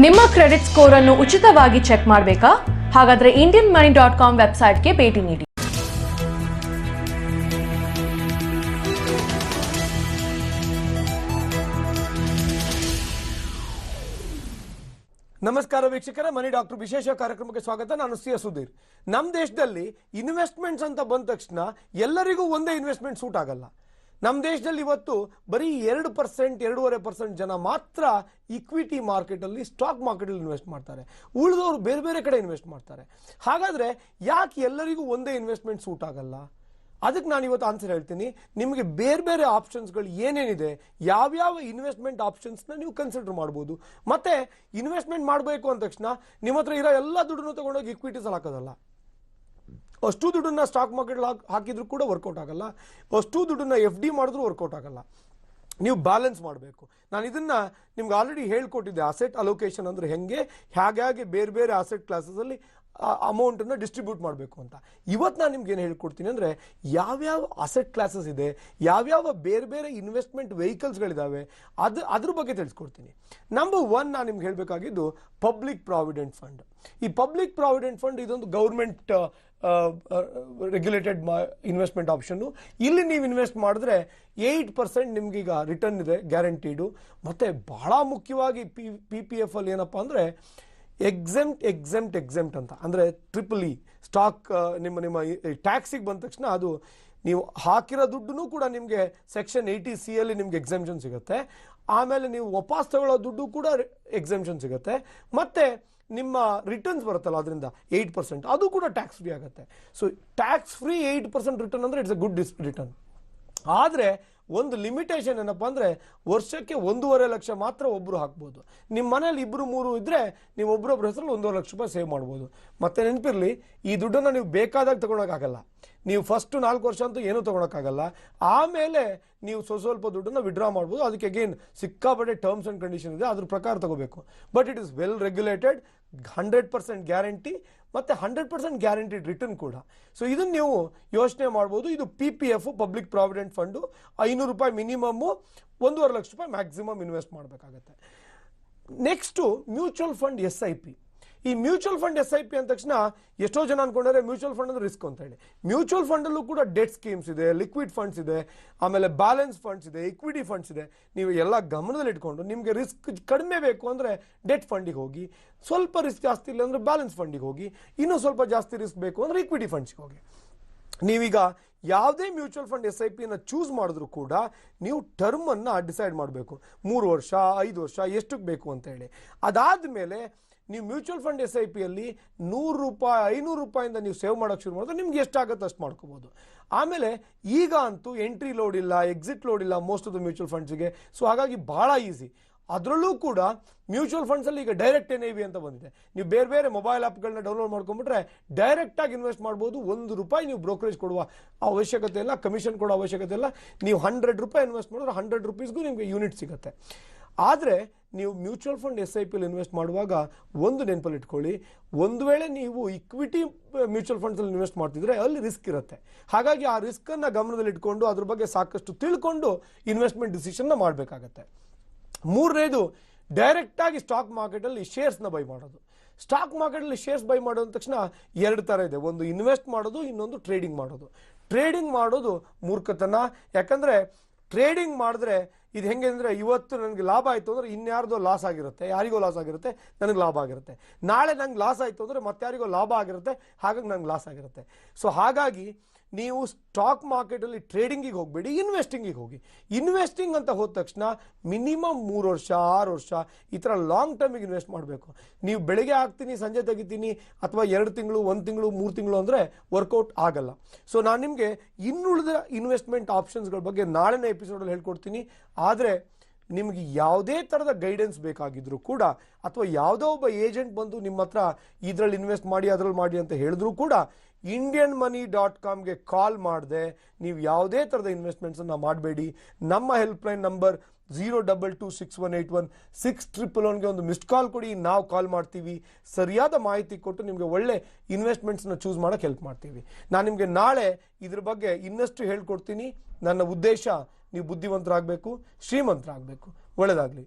ನಿಮ್ಮ credit score ಅನ್ನು ಉಚಿತವಾಗಿ ಚೆಕ್ ಮಾಡಬೇಕಾ? ಹಾಗಾದ್ರೆ ಇಂಡಿಯನ್ ಮನಿ ಡಾಟ್ ಕಾಮ್ ವೆಬ್ಸೈಟ್ಗೆ ಭೇಟಿ ನೀಡಿ. ನಮಸ್ಕಾರ ವೀಕ್ಷಕರ, ಮನಿ ಡಾಕ್ಟರ್ ವಿಶೇಷ ಕಾರ್ಯಕ್ರಮಕ್ಕೆ ಸ್ವಾಗತ, ನಾನು ಸಿ ಸುಧೀರ್. ನಮ್ಮ ದೇಶದಲ್ಲಿ ಇನ್ವೆಸ್ಟ್ಮೆಂಟ್ಸ್ ಅಂತ ಬಂದ ತಕ್ಷಣ ಎಲ್ಲರಿಗೂ ಒಂದೇ ಇನ್ವೆಸ್ಟ್ಮೆಂಟ್ ಸೂಟ್ ಆಗಲ್ಲ. ನಮ್ಮ ದೇಶದಲ್ಲಿ ಇವತ್ತು ಬರೀ ಎರಡು ಪರ್ಸೆಂಟ್ ಎರಡೂವರೆ ಪರ್ಸೆಂಟ್ ಜನ ಮಾತ್ರ ಇಕ್ವಿಟಿ ಮಾರ್ಕೆಟಲ್ಲಿ ಸ್ಟಾಕ್ ಮಾರ್ಕೆಟಲ್ಲಿ ಇನ್ವೆಸ್ಟ್ ಮಾಡ್ತಾರೆ. ಉಳಿದವರು ಬೇರೆ ಬೇರೆ ಕಡೆ ಇನ್ವೆಸ್ಟ್ ಮಾಡ್ತಾರೆ. ಹಾಗಾದರೆ ಯಾಕೆ ಎಲ್ಲರಿಗೂ ಒಂದೇ ಇನ್ವೆಸ್ಟ್ಮೆಂಟ್ ಸೂಟ್ ಆಗಲ್ಲ? ಅದಕ್ಕೆ ನಾನು ಇವತ್ತು ಆನ್ಸರ್ ಹೇಳ್ತೀನಿ. ನಿಮಗೆ ಬೇರೆ ಬೇರೆ ಆಪ್ಷನ್ಸ್ಗಳು ಏನೇನಿದೆ, ಯಾವ್ಯಾವ ಇನ್ವೆಸ್ಟ್ಮೆಂಟ್ ಆಪ್ಷನ್ಸ್ನ ನೀವು ಕನ್ಸಿಡರ್ ಮಾಡ್ಬೋದು. ಮತ್ತೆ ಇನ್ವೆಸ್ಟ್ಮೆಂಟ್ ಮಾಡಬೇಕು ಅಂದ ತಕ್ಷಣ ನಿಮ್ಮ ಹತ್ರ ಇರೋ ಎಲ್ಲ ದುಡ್ಡನ್ನು ತಗೊಂಡೋಗಿ ಇಕ್ವಿಟೀಸಲ್ಲಿ ಹಾಕೋದಲ್ಲ ಅಷ್ಟು ದುಡ್ಡನ್ನ ಸ್ಟಾಕ್ ಮಾರ್ಕೆಟ್ ಹಾಕಿದ್ರು ಕೂಡ ವರ್ಕೌಟ್ ಆಗಲ್ಲ. ಅಷ್ಟು ದುಡ್ಡನ್ನ ಎಫ್ ಡಿ ಮಾಡಿದ್ರು ವರ್ಕೌಟ್ ಆಗಲ್ಲ. ನೀವು ಬ್ಯಾಲೆನ್ಸ್ ಮಾಡಬೇಕು. ನಾನು ಇದನ್ನ ನಿಮ್ಗೆ ಆಲ್ರೆಡಿ ಹೇಳ್ಕೊಟ್ಟಿದ್ದೆ ಅಸೆಟ್ ಅಲೋಕೇಶನ್ ಅಂದ್ರೆ ಹೆಂಗೆ? ಹೇಗೆ ಬೇರೆ ಬೇರೆ ಅಸೆಟ್ ಕ್ಲಾಸಸಲ್ಲಿ ಅಮೌಂಟನ್ನು ಡಿಸ್ಟ್ರಿಬ್ಯೂಟ್ ಮಾಡಬೇಕು ಅಂತ. ಇವತ್ತು ನಾನು ನಿಮ್ಗೆ ಏನು ಹೇಳ್ಕೊಡ್ತೀನಿ ಅಂದರೆ ಯಾವ್ಯಾವ ಅಸೆಟ್ ಕ್ಲಾಸಸ್ ಇದೆ, ಯಾವ್ಯಾವ ಬೇರೆ ಬೇರೆ ಇನ್ವೆಸ್ಟ್ಮೆಂಟ್ ವೆಹಿಕಲ್ಸ್ಗಳಿದ್ದಾವೆ ಅದು, ಅದ್ರ ಬಗ್ಗೆ ತಿಳಿಸ್ಕೊಡ್ತೀನಿ. ನಂಬರ್ ಒನ್ ನಾನು ನಿಮ್ಗೆ ಹೇಳಬೇಕಾಗಿದ್ದು ಪಬ್ಲಿಕ್ ಪ್ರಾವಿಡೆಂಟ್ ಫಂಡ್ ಈ ಪಬ್ಲಿಕ್ ಪ್ರಾವಿಡೆಂಟ್ ಫಂಡ್ ಇದೊಂದು ಗೌರ್ಮೆಂಟ್ ರೆಗ್ಯುಲೇಟೆಡ್ ಇನ್ವೆಸ್ಟ್ಮೆಂಟ್ ಆಪ್ಷನ್ನು ಇಲ್ಲಿ ನೀವು ಇನ್ವೆಸ್ಟ್ ಮಾಡಿದ್ರೆ ಏಯ್ಟ್ ಪರ್ಸೆಂಟ್ ನಿಮ್ಗೀಗ ರಿಟರ್ನ್ ಇದೆ ಗ್ಯಾರಂಟಿಡು ಮತ್ತು ಬಹಳ ಮುಖ್ಯವಾಗಿ ಪಿ ಪಿ ಪಿ ಎಫ್ ಅಲ್ಲಿ ಏನಪ್ಪ ಅಂದರೆ ಎಕ್ಸೆಮ್ಟ್ ಎಕ್ಸೆಂಟ್ ಎಕ್ಸೆಂಟ್ ಅಂತ. ಅಂದರೆ ಟ್ರಿಪಲ್ ಇ, ಸ್ಟಾಕ್ ನಿಮ್ಮ ನಿಮ್ಮ ಟ್ಯಾಕ್ಸಿಗೆ ಬಂದ ತಕ್ಷಣ ಅದು ನೀವು ಹಾಕಿರೋ ದುಡ್ಡು ಕೂಡ ನಿಮಗೆ ಸೆಕ್ಷನ್ ಏಯ್ಟಿ ಸಿ ಅಲ್ಲಿ ನಿಮ್ಗೆ ಎಕ್ಸೆಂಪ್ಷನ್ ಸಿಗುತ್ತೆ. ಆಮೇಲೆ ನೀವು ವಾಪಸ್ ತಗೊಳ್ಳೋ ದುಡ್ಡು ಕೂಡ ಎಕ್ಸೆಂಪ್ಷನ್ ಸಿಗುತ್ತೆ. ಮತ್ತೆ ನಿಮ್ಮ ರಿಟರ್ನ್ಸ್ ಬರುತ್ತಲ್ಲ ಅದರಿಂದ ಏಯ್ಟ್ ಪರ್ಸೆಂಟ್, ಅದು ಕೂಡ ಟ್ಯಾಕ್ಸ್ ಫ್ರೀ ಆಗುತ್ತೆ. So tax free eight percent return ಅಂದರೆ it's a good this return. ಆದರೆ ಒಂದು ಲಿಮಿಟೇಷನ್ ಏನಪ್ಪ ಅಂದರೆ ವರ್ಷಕ್ಕೆ ಒಂದೂವರೆ ಲಕ್ಷ ಮಾತ್ರ ಒಬ್ಬರು ಹಾಕ್ಬೋದು. ನಿಮ್ಮ ಮನೇಲಿ ಇಬ್ಬರು ಮೂರು ಇದ್ದರೆ ನೀವು ಒಬ್ಬರೊಬ್ಬರ ಹೆಸರಲ್ಲಿ ಒಂದೂವರೆ ಲಕ್ಷ ರೂಪಾಯಿ ಸೇವ್ ಮಾಡ್ಬೋದು. ಮತ್ತೆ ನೆನಪಿರಲಿ, ಈ ದುಡ್ಡನ್ನು ನೀವು ಬೇಕಾದಾಗ ತಗೊಳಕ್ಕಾಗಲ್ಲ. ನೀವು ಫಸ್ಟ್ ನಾಲ್ಕು ವರ್ಷ ಅಂತೂ ಏನೂ ತೊಗೊಳಕ್ಕಾಗಲ್ಲ. ಆಮೇಲೆ ನೀವು ಸ್ವಲ್ಪ ಸ್ವಲ್ಪ ದುಡ್ಡನ್ನು ವಿಡ್ರಾ ಮಾಡ್ಬೋದು. ಅದಕ್ಕೆ ಅಗೇನ್ ಸಿಕ್ಕಾಪಟ್ಟೆ ಟರ್ಮ್ಸ್ ಆ್ಯಂಡ್ ಕಂಡೀಷನ್ ಇದೆ. ಅದ್ರ ಪ್ರಕಾರ ತಗೋಬೇಕು. But it is well regulated hundred percent guarantee ಮತ್ತು ಹಂಡ್ರೆಡ್ ಪರ್ಸೆಂಟ್ ಗ್ಯಾರಂಟಿಡ್ ರಿಟರ್ನ್ ಕೂಡ. ಸೊ ಇದನ್ನು ನೀವು ಯೋಚನೆ ಮಾಡ್ಬೋದು. ಇದು P P F public provident fund ಐನೂರು ರೂಪಾಯಿ ಮಿನಿಮಮ್ಮು ಒಂದೂವರೆ ಲಕ್ಷ ರೂಪಾಯಿ ಮ್ಯಾಕ್ಸಿಮಮ್ ಇನ್ವೆಸ್ಟ್ ಮಾಡಬೇಕಾಗತ್ತೆ. Next mutual fund S I P ಈ mutual fund S I P ಅಂದ ತಕ್ಷಣ ಎಷ್ಟೋ ಜನ ಅನ್ಕೊಂಡ್ರೆ ಮ್ಯೂಚುವಲ್ ಫಂಡ್ ಅಂದ್ರೆ ರಿಸ್ಕ್ ಅಂತ ಹೇಳಿ. ಮ್ಯೂಚುವಲ್ ಫಂಡಲ್ಲೂ ಕೂಡ ಡೆಟ್ ಸ್ಕೀಮ್ಸ್ ಇದೆ, ಲಿಕ್ವಿಡ್ ಫಂಡ್ಸ್ ಇದೆ, ಆಮೇಲೆ ಬ್ಯಾಲೆನ್ಸ್ ಫಂಡ್ಸ್ ಇದೆ, ಇಕ್ವಿಟಿ ಫಂಡ್ಸ್ ಇದೆ. ನೀವು ಎಲ್ಲ ಗಮನದಲ್ಲಿ ಇಟ್ಕೊಂಡು ನಿಮಗೆ ರಿಸ್ಕ್ ಕಡಿಮೆ ಬೇಕು ಅಂದರೆ ಡೆಟ್ ಫಂಡಿಗೆ ಹೋಗಿ, ಸ್ವಲ್ಪ ರಿಸ್ಕ್ ಜಾಸ್ತಿ ಇಲ್ಲ ಅಂದರೆ ಬ್ಯಾಲೆನ್ಸ್ ಫಂಡಿಗೆ ಹೋಗಿ, ಇನ್ನೂ ಸ್ವಲ್ಪ ಜಾಸ್ತಿ ರಿಸ್ಕ್ ಬೇಕು ಅಂದರೆ ಇಕ್ವಿಟಿ ಫಂಡ್ಸ್ಗೆ ಹೋಗಿ. ನೀವೀಗ ಯಾವುದೇ ಮ್ಯೂಚುವಲ್ ಫಂಡ್ ಎಸ್ ಐ ಪಿನ ಚೂಸ್ ಮಾಡಿದ್ರು ಕೂಡ ನೀವು ಟರ್ಮನ್ನು ಡಿಸೈಡ್ ಮಾಡಬೇಕು. ಮೂರು ವರ್ಷ, ಐದು ವರ್ಷ, ಎಷ್ಟಕ್ಕೆ ಬೇಕು ಅಂತ ಹೇಳಿ. ಅದಾದಮೇಲೆ ನೀವು ಮ್ಯೂಚುವಲ್ ಫಂಡ್ ಎಸ್ ಐ ಪಿಯಲ್ಲಿ ನೂರು ರೂಪಾಯಿ, ಐನೂರು ರೂಪಾಯಿಂದ ನೀವು ಸೇವ್ ಮಾಡೋಕೆ ಶುರು ಮಾಡಿದ್ರೆ ನಿಮ್ಗೆ ಎಷ್ಟಾಗುತ್ತೆ ಅಷ್ಟು ಮಾಡ್ಕೋಬಹುದು ಆಮೇಲೆ ಈಗ ಅಂತೂ ಎಂಟ್ರಿ ಲೋಡ್ ಇಲ್ಲ, ಎಕ್ಸಿಟ್ ಲೋಡ್ ಇಲ್ಲ ಮೋಸ್ಟ್ ಆಫ್ ದ ಮ್ಯೂಚುವಲ್ ಫಂಡ್ಸ್ಗೆ ಸೊ ಹಾಗಾಗಿ ಭಾಳ ಈಸಿ. ಅದರಲ್ಲೂ ಕೂಡ ಮ್ಯೂಚುವಲ್ ಫಂಡ್ಸಲ್ಲಿ ಈಗ ಡೈರೆಕ್ಟ್ ಎನ್ ಐ ವಿ ಅಂತ ಬಂದಿದೆ. ನೀವು ಬೇರೆ ಬೇರೆ ಮೊಬೈಲ್ ಆ್ಯಪ್ಗಳನ್ನ ಡೌನ್ಲೋಡ್ ಮಾಡ್ಕೊಂಡ್ಬಿಟ್ರೆ ಡೈರೆಕ್ಟಾಗಿ ಇನ್ವೆಸ್ಟ್ ಮಾಡ್ಬೋದು. ಒಂದು ರೂಪಾಯಿ ನೀವು ಬ್ರೋಕರೇಜ್ ಕೊಡುವ ಅವಶ್ಯಕತೆ ಇಲ್ಲ, ಕಮಿಷನ್ ಕೊಡೋ ಅವಶ್ಯಕತೆ ಇಲ್ಲ. ನೀವು ಹಂಡ್ರೆಡ್ ರೂಪಾಯಿ ಇನ್ವೆಸ್ಟ್ ಮಾಡಿದ್ರೆ ಹಂಡ್ರೆಡ್ ರುಪೀಸ್ಗೂ ನಿಮಗೆ ಯೂನಿಟ್ ಸಿಗುತ್ತೆ. ಆದರೆ ನೀವು ಮ್ಯೂಚುವಲ್ ಫಂಡ್ ಎಸ್ ಐ ಪಿಲಿ ಇನ್ವೆಸ್ಟ್ ಮಾಡುವಾಗ ಒಂದು ನೆನಪಲ್ಲಿ ಇಟ್ಕೊಳ್ಳಿ, ಒಂದು ವೇಳೆ ನೀವು ಇಕ್ವಿಟಿ ಮ್ಯೂಚುವಲ್ ಫಂಡ್ಸಲ್ಲಿ ಇನ್ವೆಸ್ಟ್ ಮಾಡ್ತಿದ್ರೆ ಅಲ್ಲಿ ರಿಸ್ಕ್ ಇರುತ್ತೆ. ಹಾಗಾಗಿ ಆ ರಿಸ್ಕನ್ನು ಗಮನದಲ್ಲಿ ಇಟ್ಕೊಂಡು ಅದ್ರ ಬಗ್ಗೆ ಸಾಕಷ್ಟು ತಿಳ್ಕೊಂಡು ಇನ್ವೆಸ್ಟ್ಮೆಂಟ್ ಡಿಸಿಷನ್ನ ಮಾಡಬೇಕಾಗತ್ತೆ. ಮೂರನೇದು ಡೈರೆಕ್ಟಾಗಿ ಸ್ಟಾಕ್ ಮಾರ್ಕೆಟಲ್ಲಿ ಶೇರ್ಸ್ನ ಬೈ ಮಾಡೋದು. ಸ್ಟಾಕ್ ಮಾರ್ಕೆಟಲ್ಲಿ ಶೇರ್ಸ್ ಬೈ ಮಾಡೋದ ತಕ್ಷಣ ಎರಡು ಥರ ಇದೆ. ಒಂದು ಇನ್ವೆಸ್ಟ್ ಮಾಡೋದು, ಇನ್ನೊಂದು ಟ್ರೇಡಿಂಗ್ ಮಾಡೋದು. ಟ್ರೇಡಿಂಗ್ ಮಾಡೋದು ಮೂರ್ಖತನ. ಯಾಕಂದರೆ ಟ್ರೇಡಿಂಗ್ ಮಾಡಿದ್ರೆ ಇದು ಹೆಂಗೆ ಅಂದರೆ ಇವತ್ತು ನನಗೆ ಲಾಭ ಆಯಿತು ಅಂದರೆ ಇನ್ಯಾರ್ದೋ ಲಾಸ್ ಆಗಿರುತ್ತೆ. ಯಾರಿಗೋ ಲಾಸ್ ಆಗಿರುತ್ತೆ, ನನಗೆ ಲಾಭ ಆಗಿರುತ್ತೆ. ನಾಳೆ ನಂಗೆ ಲಾಸ್ ಆಯಿತು ಅಂದರೆ ಮತ್ತಾರಿಗೋ ಲಾಭ ಆಗಿರುತ್ತೆ, ಹಾಗಾಗಿ ನಂಗೆ ಲಾಸ್ ಆಗಿರುತ್ತೆ. ಸೊ ಹಾಗಾಗಿ ನೀವು ಸ್ಟಾಕ್ ಮಾರ್ಕೆಟಲ್ಲಿ ಟ್ರೇಡಿಂಗಿಗೆ ಹೋಗಬೇಡಿ ಇನ್ವೆಸ್ಟಿಂಗಿಗೆ ಹೋಗಿ. ಇನ್ವೆಸ್ಟಿಂಗ್ ಅಂತ ಹೋದ ತಕ್ಷಣ ಮಿನಿಮಮ್ ಮೂರು ವರ್ಷ, ಆರು ವರ್ಷ ಈ ಥರ ಲಾಂಗ್ ಟರ್ಮಿಗೆ ಇನ್ವೆಸ್ಟ್ ಮಾಡಬೇಕು. ನೀವು ಬೆಳಿಗ್ಗೆ ಹಾಕ್ತೀನಿ, ಸಂಜೆ ತೆಗಿತೀನಿ, ಅಥವಾ ಎರಡು ತಿಂಗಳು, ಒಂದು ತಿಂಗಳು, ಮೂರು ತಿಂಗಳು ಅಂದರೆ ವರ್ಕೌಟ್ ಆಗಲ್ಲ. ಸೊ ನಾನು ನಿಮಗೆ ಇನ್ನುಳಿದ ಇನ್ವೆಸ್ಟ್ಮೆಂಟ್ ಆಪ್ಷನ್ಸ್ಗಳ ಬಗ್ಗೆ ನಾಳಿನ ಎಪಿಸೋಡಲ್ಲಿ ಹೇಳ್ಕೊಡ್ತೀನಿ. ಆದರೆ ನಿಮಗೆ ಯಾವುದೇ ಥರದ ಗೈಡೆನ್ಸ್ ಬೇಕಾಗಿದ್ರು ಕೂಡ, ಅಥವಾ ಯಾವುದೋ ಒಬ್ಬ ಏಜೆಂಟ್ ಬಂದು ನಿಮ್ಮ ಹತ್ರ ಇದರಲ್ಲಿ ಇನ್ವೆಸ್ಟ್ ಮಾಡಿ, ಅದರಲ್ಲಿ ಮಾಡಿ ಅಂತ ಹೇಳಿದ್ರೂ ಕೂಡ ಇಂಡಿಯನ್ ಮನಿ ಡಾಟ್ ಕಾಮ್ಗೆ ಕಾಲ್ ಮಾಡದೆ, ನೀವು ಯಾವುದೇ ಥರದ ಇನ್ವೆಸ್ಟ್ಮೆಂಟ್ಸನ್ನು ಮಾಡಬೇಡಿ. ನಮ್ಮ helpline number zero double two six one eight one six triple ಒನ್ಗೆ ಒಂದು ಮಿಸ್ಡ್ ಕಾಲ್ ಕೊಡಿ, ನಾವು ಕಾಲ್ ಮಾಡ್ತೀವಿ. ಸರಿಯಾದ ಮಾಹಿತಿ ಕೊಟ್ಟು ನಿಮಗೆ ಒಳ್ಳೆ ಇನ್ವೆಸ್ಟ್ಮೆಂಟ್ಸ್ನ ಚೂಸ್ ಮಾಡೋಕ್ಕೆ ಹೆಲ್ಪ್ ಮಾಡ್ತೀವಿ. ನಾನು ನಿಮಗೆ ನಾಳೆ ಇದ್ರ ಬಗ್ಗೆ ಇನ್ನಷ್ಟು ಹೇಳ್ಕೊಡ್ತೀನಿ. ನನ್ನ ಉದ್ದೇಶ ನೀವು ಬುದ್ಧಿವಂತರಾಗಬೇಕು ಶ್ರೀಮಂತರಾಗಬೇಕು. ಒಳ್ಳೆಯದಾಗಲಿ